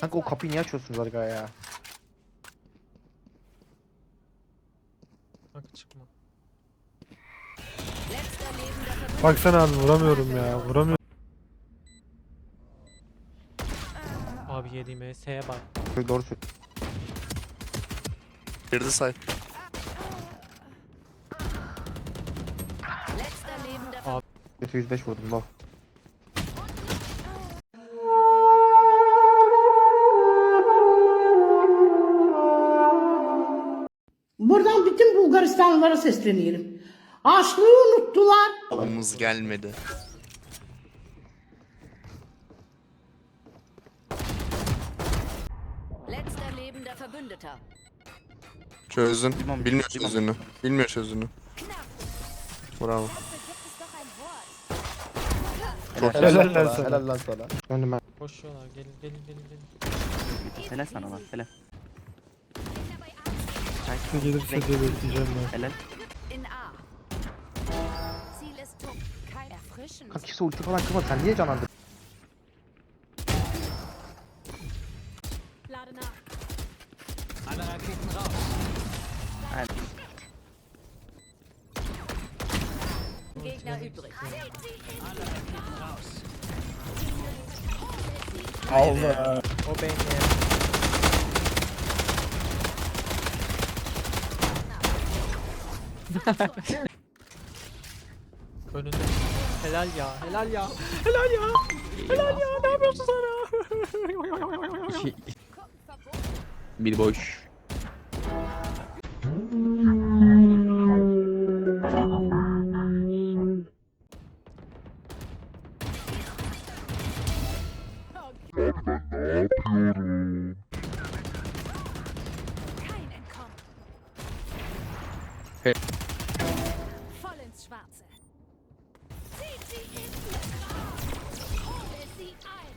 Kanka o kapıyı niye açıyorsunuz Arga ya? Kanka çıkma. Baksana abi vuramıyorum ya. Vuramıyorum. Abi yediğim S'ye bak. Doğru söylüyorsun. Girdi say. Kötü 105 vurdum bak. Bulgaristanlılara sesleniyorum. Açlığı unuttular. Alımız gelmedi. Çözdün. Bilmiyor çözünü. Bilmiyor çözünü. Bravo. Çok Helal, Helal lan lan sana. Helal lan sana. Döndüm ben. Koşuyorlar. Gelin gelin gelin. Helal sana lan helal. Ne gelirse diye bekleyeceğim ben. Helal. In A. Ziel ist tot. Kein Erfrischend. Kanka kimse ulti falan kırmadı. Sen niye canlandın? Lade nach. Gegner übrig. Allah. O benim. Önünde. Helal ya. Helal ya. Helal ya. Helal ya. Ne yapıyorsun sana? Bir boş. Hey. Voll ins Schwarze. Zieht sie in Grab. Hole sie ein.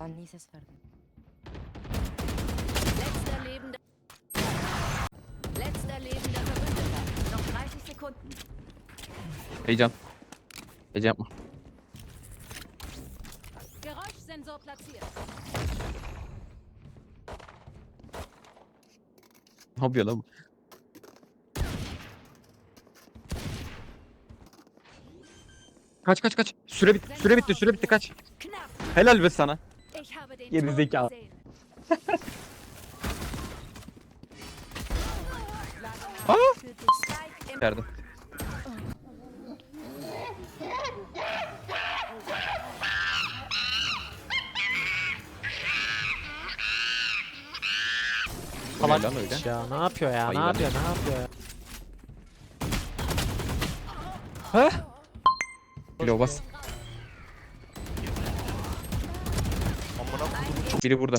Anneye ses verdim. Letzter lebender. Letzter lebender Verbündeter. Noch 30 Sekunden. Heyecan. Heyecan yapma. Geräuschsensor Ne yapıyor lan bu? Kaç kaç kaç. Süre bitti. Süre bitti. Süre bitti. Kaç. Helal be sana. Ich habe den Geri Tod zekalı. gesehen. Spike im Salak lan öyle. ya. Ne yapıyor ya? Ayı Ne yapıyor? Ne yapıyor ya? Heh. Kilo bas. Biri burada.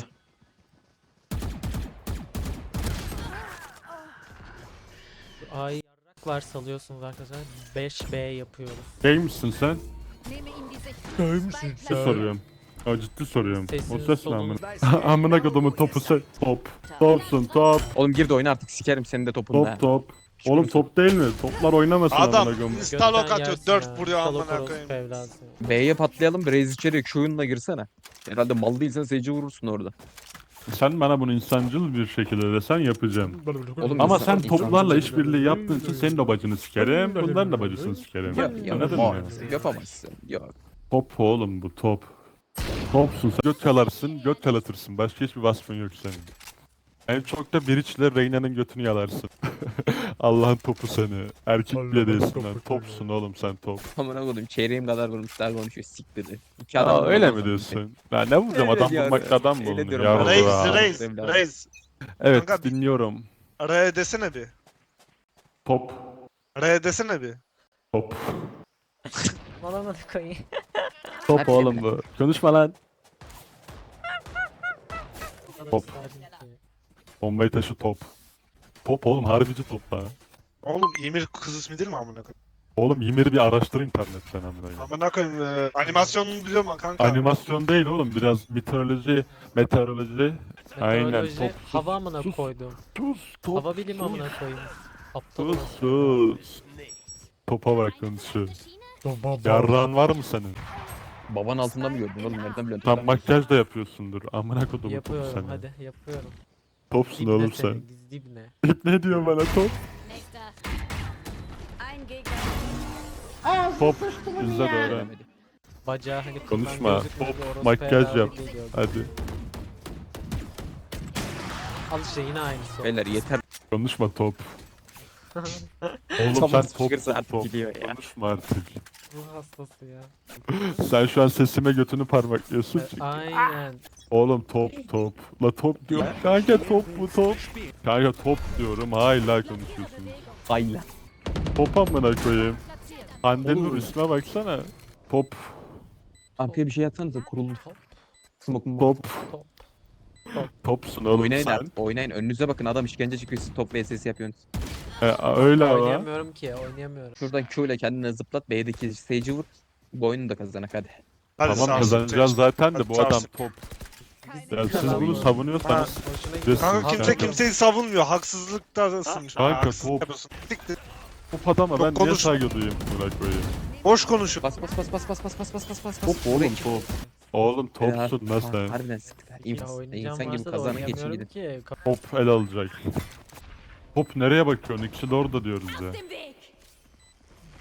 Ay yarraklar salıyorsunuz arkadaşlar. 5B yapıyoruz. Misin sen? Misin sen? soruyorum. Ha ciddi soruyorum. Sesiniz o ses ne solunuz. amına? amına kodumun topu sen. Top. Topsun top. Oğlum gir de oyna artık. Sikerim senin de topunda. Top top. Oğlum top değil mi? Toplar oynamasın Adam amına koyayım. Stalok Gökten atıyor. yersin 4 ya. vuruyor Stalok amına orospu koyayım. evladı. B'ye patlayalım. Raze içeri Q'yunla girsene. Herhalde mal değilsen Sage'i vurursun orada. Sen bana bunu insancıl bir şekilde desen yapacağım. Oğlum Ama insan- sen toplarla işbirliği yaptığın için senin de bacını sikerim, bunların da bacısını sikerim. Yok, Anladın mı? yapamazsın. Yapamazsın. Yok. Top oğlum bu top. Topsun sen. Göt yalarsın, göt yalatırsın. Başka hiçbir vasfın yok senin. En çok da Biriç'le Reyna'nın götünü yalarsın. Allah'ın topu seni. Erkek bile değilsin lan. Topsun oğlum sen top. Amına koydum çeyreğim kadar vurmuşlar konuşuyor siktir. İki Aa, adam öyle vurdu. mi diyorsun? Ben ne vuracağım Öyle adam diyor. bulmak adam mı Öyle olunur? diyorum. Reis, reis, Evladım. reis. Evet Kanka dinliyorum. R desene bir. Top. R desene bir. Top. Bana koyayım. Top Hadi. oğlum bu. Konuşma lan. Hop. Bombayı taşı top. Top oğlum harbici top ha. Oğlum Ymir kız ismi değil mi amına koyayım? Oğlum Ymir'i bir araştır internetten amına koyayım. Amına koyayım. e, animasyonunu biliyorum kanka. Animasyon değil oğlum biraz meteoroloji, meteoroloji. Aynen, Meteoroloji top, sus, hava amına sus. koydum. Tuz, top. Hava bilimi sus. amına koyayım. Aptal Sus sus. Topa bak konuşuyor. Baba. Yarrağın var mı senin? Baban altında mı gördün oğlum nereden biliyorsun? Tam makyaj da yapıyorsundur. Amına kodumu topu Yapıyorum seni. hadi yapıyorum. Topsun oğlum sen. diz dibne. ne diyor bana top? Nächster. Ein Gegner. Ağzı Top de ya? öğren. Bacağı hani kıldan Konuşma. gözükmüyor, Hop, bir orospu makyaj yap. geliyor. Hadi. Al işte yine aynısı. Beyler yeter. Konuşma top. Oğlum sen top çıkarsa artık top. gidiyor ya. Konuşma artık. Ruh hastası ya. Sen şu an sesime götünü parmaklıyorsun. E, Aynen. Oğlum top top. La top diyor. Kanka top bu top. Kanka top diyorum hala konuşuyorsun. Ayla. Top amına koyayım. Hande Nur Oğlum. isme baksana. Top Ampiye bir şey atsanıza kuruldu. Top. Smoke mu? top. Top. Topsun oğlum Oynayın sen. artık. Oynayın. Önünüze bakın adam işkence çıkıyor siz top vs yapıyorsunuz. E, öyle ama. Oynayamıyorum ki oynayamıyorum. Şuradan Q ile kendine zıplat. B'deki Sage'i vur. Bu oyunu da kazanak hadi. Hadi Tamam sağ kazanacağız zaten de bu adam top. Ya siz bunu savunuyorsanız Hoşuna gidiyor. Kanka kimse Kanka. kimseyi savunmuyor. Haksızlıktasın. Kanka, Haksızlık top. yapıyorsun. Top adama ben niye konuşma. saygı duyayım buna koyayım. Boş konuşuyor. Bas bas bas bas bas bas bas bas bas bas. Top oğlum top. Oğlum topsun lan sen. Harbiden Ya oynayacağım İnsan gibi varsa da kazanın geçin oynayamıyorum gidin. ki. Top el alacak. Top nereye bakıyorsun? İkisi de orada diyoruz ya.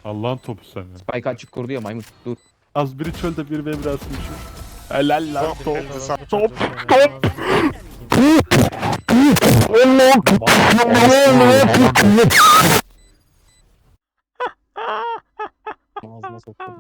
Allah'ın topu seni. Spike açık kurdu ya maymun. Dur. Az biri çölde bir ve bir atmışım. Helal lan top. Elde sağ- Top. Ağzıma soktu.